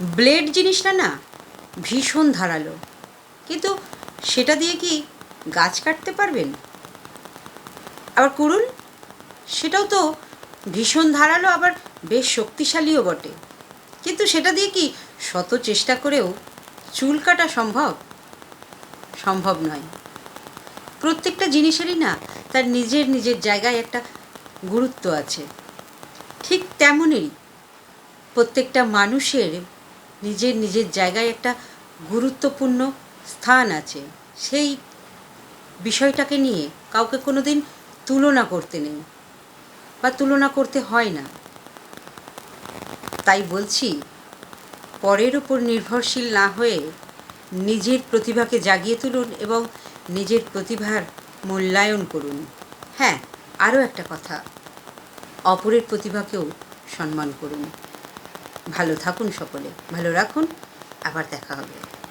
Blade জিনিসটা না ভীষণ ধারালো। কিন্তু সেটা দিয়ে কি গাছ কাটতে পারবেন? আবার কুড়ুল সেটাও তো ভীষণ ধারালো, আবার বেশ শক্তিশালীও বটে। কিন্তু সেটা দিয়ে কি শত চেষ্টা করেও চুল কাটা সম্ভব? সম্ভব নয়। প্রত্যেকটা জিনিসেরই না তার নিজের নিজের জায়গায় একটা গুরুত্ব আছে। ঠিক তেমনই প্রত্যেকটা মানুষের নিজের নিজের জায়গায় একটা গুরুত্বপূর্ণ স্থান আছে। সেই বিষয়টাকে নিয়ে কাউকে কোনো দিন তুলনা করতে নেই বা তুলনা করতে হয় না। তাই বলছি, পরের উপর নির্ভরশীল না হয়ে নিজের প্রতিভাকে জাগিয়ে তুলুন এবং নিজের প্রতিভার মূল্যায়ন করুন। হ্যাঁ আরও একটা কথা, অপরের প্রতিভাকেও সম্মান করুন। ভালো থাকুন সকলে। ভালো রাখুন। আবার দেখা হবে।